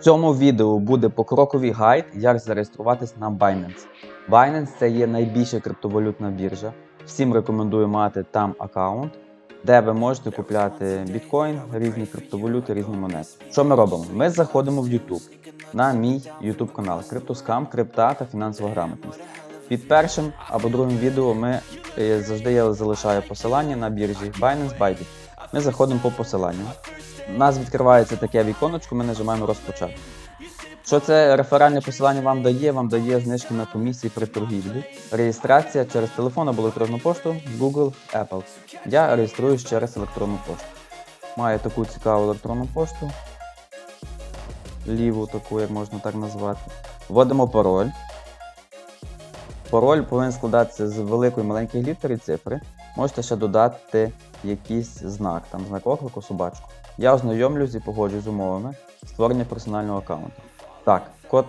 В цьому відео буде покроковий гайд, як зареєструватись на Binance. Binance це є найбільша криптовалютна біржа. Всім рекомендую мати там аккаунт, де ви можете купляти біткоін, різні криптовалюти, різні монети. Що ми робимо? Ми заходимо в YouTube на мій YouTube канал Криптоскам, Крипта та фінансова грамотність. Під першим або другим відео ми е, завжди я залишаю посилання на біржі Binance Bybit. Ми заходимо по посиланню. У нас відкривається таке віконечко, ми нажимаємо розпочати. Що це реферальне посилання вам дає? Вам дає знижки на комісії при торгівлі, реєстрація через телефон або електронну пошту, Google, Apple. Я реєструюсь через електронну пошту. Маю таку цікаву електронну пошту. Ліву таку, як можна так назвати. Вводимо пароль. Пароль повинен складатися з великої маленької літери цифри. Можете ще додати якийсь знак, там знак оклику, собачку. Я ознайомлюсь і погоджуюсь з умовами створення персонального аккаунту. Так, код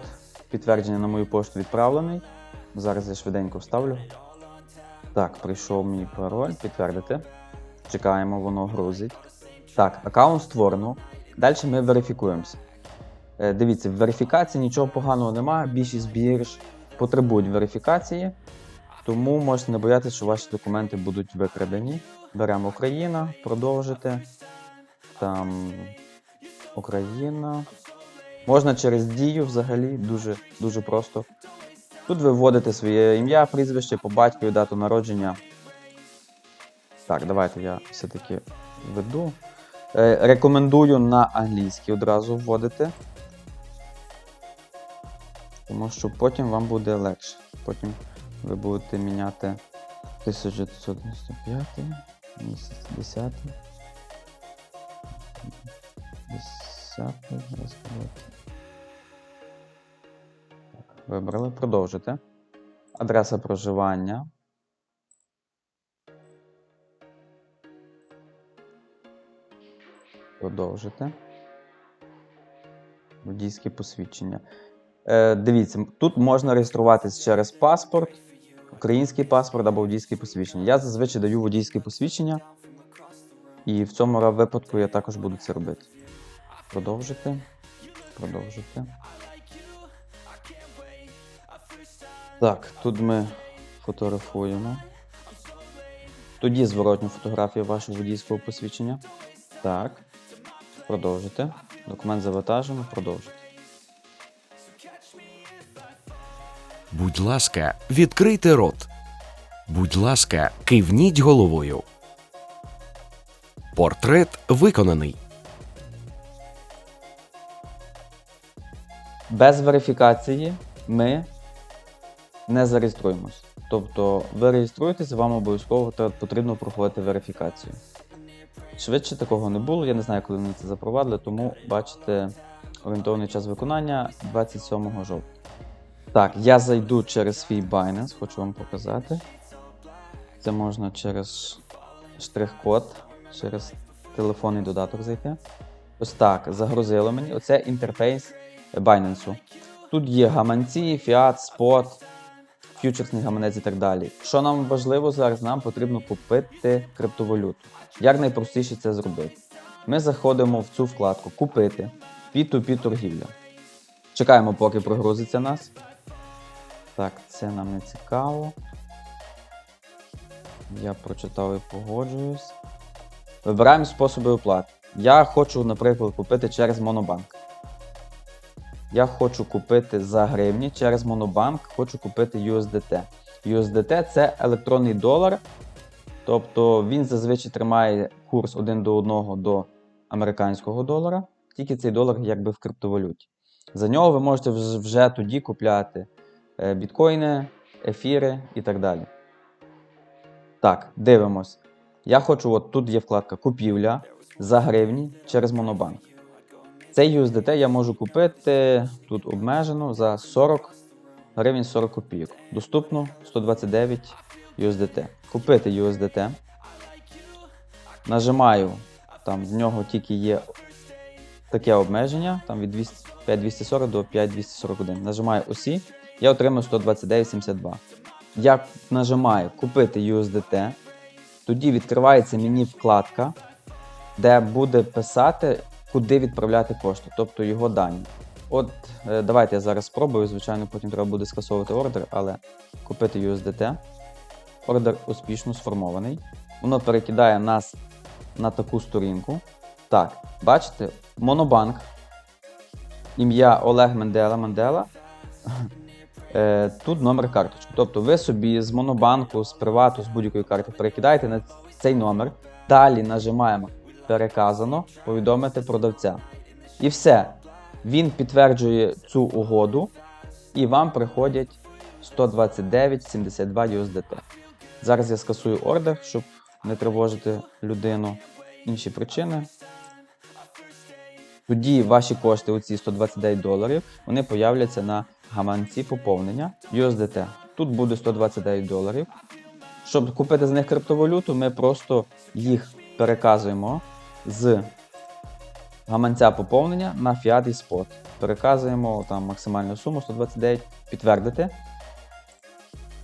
підтвердження на мою пошту відправлений. Зараз я швиденько вставлю. Так, прийшов мій пароль, підтвердити. Чекаємо, воно грузить. Так, аккаунт створено. Далі ми верифікуємося. Е, Дивіться, в верифікації нічого поганого немає. Більшість бірж потребують верифікації, тому можете не боятися, що ваші документи будуть викрадені. Беремо Україна, продовжити. Там Україна. Можна через дію взагалі, дуже, дуже просто. Тут ви вводите своє ім'я, прізвище по батькові, дату народження. Так, давайте я все-таки введу. Е, рекомендую на англійській одразу вводити. Тому що потім вам буде легше. Потім ви будете міняти 1995 місяць 10. 10 зараз. Так, Вибрали, продовжити. Адреса проживання. Продовжити. Водійське посвідчення. Е, дивіться, тут можна реєструватись через паспорт, український паспорт або водійське посвідчення. Я зазвичай даю водійське посвідчення, і в цьому випадку я також буду це робити. Продовжити. Продовжити. Так, тут ми фотографуємо. Тоді зворотню фотографію вашого водійського посвідчення. Так. Продовжити. Документ завантажено. Продовжити. Будь ласка, відкрийте рот. Будь ласка, кивніть головою. Портрет виконаний. Без верифікації ми не зареєструємось. Тобто ви реєструєтеся, вам обов'язково потрібно проходити верифікацію. Швидше такого не було, я не знаю, коли вони це запровадили, тому бачите орієнтовний час виконання 27 жовтня. Так, я зайду через свій Binance, хочу вам показати. Це можна через штрих-код, через телефонний додаток зайти. Ось так, загрузило мені. Оце інтерфейс Binance. Тут є гаманці, фіат, спот, фьючерсний гаманець і так далі. Що нам важливо зараз, нам потрібно купити криптовалюту. Як найпростіше це зробити? Ми заходимо в цю вкладку Купити P2P торгівля. Чекаємо, поки прогрузиться нас. Так, це нам не цікаво. Я прочитав і погоджуюсь. Вибираємо способи оплати. Я хочу, наприклад, купити через Монобанк. Я хочу купити за гривні через Монобанк, хочу купити USDT. USDT це електронний долар, тобто він зазвичай тримає курс 1 до 1 до американського долара, тільки цей долар якби в криптовалюті. За нього ви можете вже тоді купляти е, біткоїни, ефіри і так далі. Так, дивимось. Я хочу, от тут є вкладка Купівля за гривні через Монобанк. Цей USDT я можу купити тут обмежено за 40 гривень 40 копійок. Доступно 129 USDT. Купити USDT. Нажимаю, там в нього тільки є таке обмеження, там від 5240 до 5241. Нажимаю осі, я отримую 129,72. Я нажимаю купити USDT, тоді відкривається мені вкладка, де буде писати, куди відправляти кошти, тобто його дані. От е, давайте я зараз спробую. Звичайно, потім треба буде скасовувати ордер, але купити USDT. Ордер успішно сформований. Воно перекидає нас на таку сторінку. Так, бачите, Монобанк. Ім'я Олег Мендела Мендела. Е, Тут номер карточки. Тобто ви собі з Монобанку, з привату, з будь-якої карти перекидаєте на цей номер. Далі нажимаємо переказано, повідомити продавця. І все. Він підтверджує цю угоду, і вам приходять 129,72 USDT. Зараз я скасую ордер, щоб не тривожити людину. Інші причини. Тоді ваші кошти, оці 129 доларів, вони появляться на гаманці поповнення USDT. Тут буде 129 доларів. Щоб купити з них криптовалюту, ми просто їх переказуємо з гаманця поповнення на Fiat і Spot. Переказуємо там максимальну суму 129, підтвердити.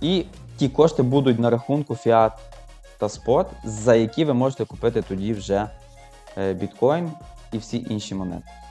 І ті кошти будуть на рахунку Fiat та Spot, за які ви можете купити тоді вже е, біткоін і всі інші монети.